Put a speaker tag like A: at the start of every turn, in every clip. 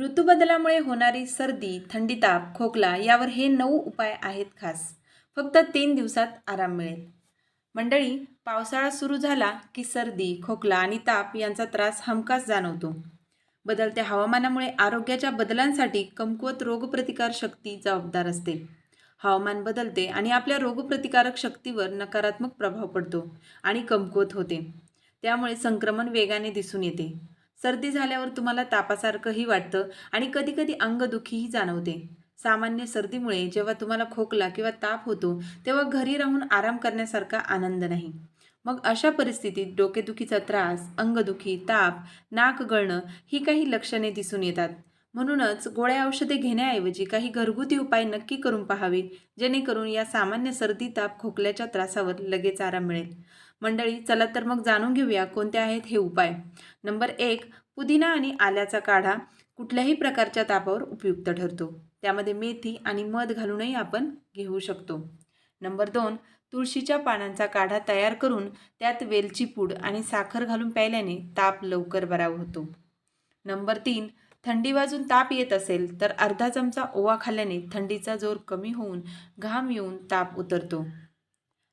A: ऋतूबदलामुळे होणारी सर्दी थंडी ताप खोकला यावर हे नऊ उपाय आहेत खास. फक्त तीन दिवसात आराम मिळेल. मंडळी पावसाळा सुरू झाला की सर्दी खोकला आणि ताप यांचा त्रास हमखास जाणवतो. बदलत्या हवामानामुळे आरोग्याच्या बदलांसाठी कमकुवत रोगप्रतिकार शक्ती जबाबदार असते. हवामान बदलते आणि आपल्या रोगप्रतिकारक शक्तीवर नकारात्मक प्रभाव पडतो आणि कमकुवत होते. त्यामुळे संक्रमण वेगाने दिसून येते. सर्दी झाल्यावर तुम्हाला तापासारखंही वाटतं आणि कधीकधी अंगदुखीही जाणवते. सामान्य सर्दीमुळे जेव्हा तुम्हाला खोकला किंवा ताप होतो तेव्हा घरी राहून आराम करण्यासारखा आनंद नाही. मग अशा परिस्थितीत डोकेदुखीचा त्रास अंगदुखी ताप नाक गळणं ही काही लक्षणे दिसून येतात. म्हणूनच गोळ्या औषधे घेण्याऐवजी काही घरगुती उपाय नक्की करून पहावे जेणेकरून या सामान्य सर्दी ताप खोकल्याच्या त्रासावर लगेच आराम मिळेल. मंडळी चला तर मग जाणून घेऊया कोणते आहेत हे उपाय. नंबर एक पुदिना आणि आल्याचा काढा कुठल्याही प्रकारच्या तापावर उपयुक्त ठरतो. त्यामध्ये मेथी आणि मध घालूनही आपण घेऊ शकतो. नंबर दोन तुळशीच्या पानांचा काढा तयार करून त्यात वेलची पूड आणि साखर घालून प्यायल्याने ताप लवकर बरा होतो. नंबर तीन थंडी वाजून ताप येत असेल तर अर्धा चमचा ओवा खाल्ल्याने थंडीचा जोर कमी होऊन घाम येऊन ताप उतरतो.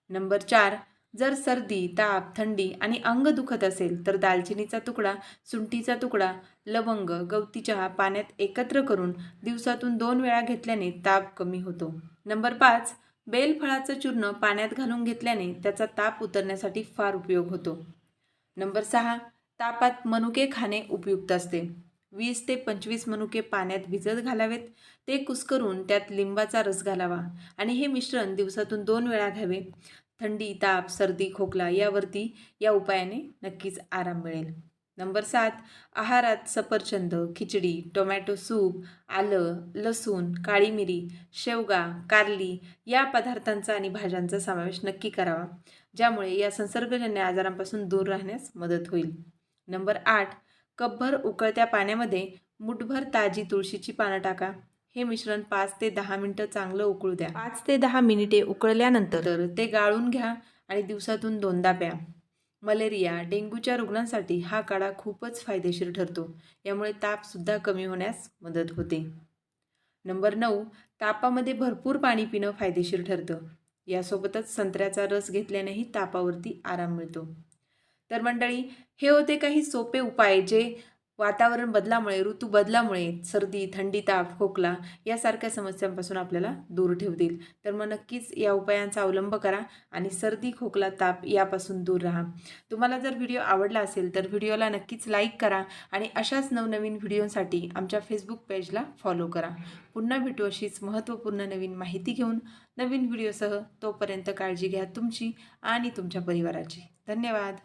A: नंबर चार जर सर्दी ताप थंडी आणि अंग दुखत असेल तर दालचिनीचा तुकडा सुंठीचा तुकडा लवंग गवती चहा पाण्यात एकत्र करून दिवसातून दोन वेळा घेतल्याने ताप कमी होतो. नंबर पाच बेलफळाचं चूर्ण पाण्यात घालून घेतल्याने त्याचा ताप उतरण्यासाठी फार उपयोग होतो. नंबर सहा तापात मनुके खाणे उपयुक्त असते. वीस ते पंचवीस मनुके पाण्यात भिजत घालावेत. ते कुस्करून त्यात लिंबाचा रस घालावा आणि हे मिश्रण दिवसातून दोन वेळा घ्यावे. थंडी ताप सर्दी खोकला यावरती या उपायाने नक्कीच आराम मिळेल. नंबर सात आहारात सफरचंद खिचडी टोमॅटो सूप आलं लसूण काळी मिरी शेवगा कारली या पदार्थांचा आणि भाज्यांचा समावेश नक्की करावा. ज्यामुळे या संसर्गजन्य आजारांपासून दूर राहण्यास मदत होईल. नंबर आठ कपभर उकळत्या पाण्यामध्ये मुठभर ताजी तुळशीची पानं टाका. हे मिश्रण पाच ते दहा मिनटं चांगलं उकळू द्या. पाच ते दहा मिनिटे उकळल्यानंतर ते गाळून घ्या आणि दिवसातून दोनदा प्या. मलेरिया डेंग्यूच्या रुग्णांसाठी हा काढा खूपच फायदेशीर ठरतो. यामुळे तापसुद्धा कमी होण्यास मदत होते. नंबर नऊ तापामध्ये भरपूर पाणी पिणं फायदेशीर ठरतं. यासोबतच संत्र्याचा रस घेतल्यानेही तापावरती आराम मिळतो. तर मंडळी हे होते काही सोपे उपाय जे वातावरण बदलामुळे ऋतू बदलामुळे सर्दी थंडी ताप खोकला यासारख्या समस्यांपासून आपल्याला दूर ठेवतील. तर मग नक्कीच या उपायांचा अवलंब करा आणि सर्दी खोकला ताप यापासून दूर राहा. तुम्हाला जर व्हिडिओ आवडला असेल तर व्हिडिओला नक्कीच लाईक करा आणि अशाच नवनवीन व्हिडिओसाठी आमच्या फेसबुक पेजला फॉलो करा. पुन्हा भेटू अशीच महत्त्वपूर्ण नवीन माहिती घेऊन नवीन व्हिडिओसह तोपर्यंत काळजी घ्या तुमची आणि तुमच्या परिवाराची. धन्यवाद!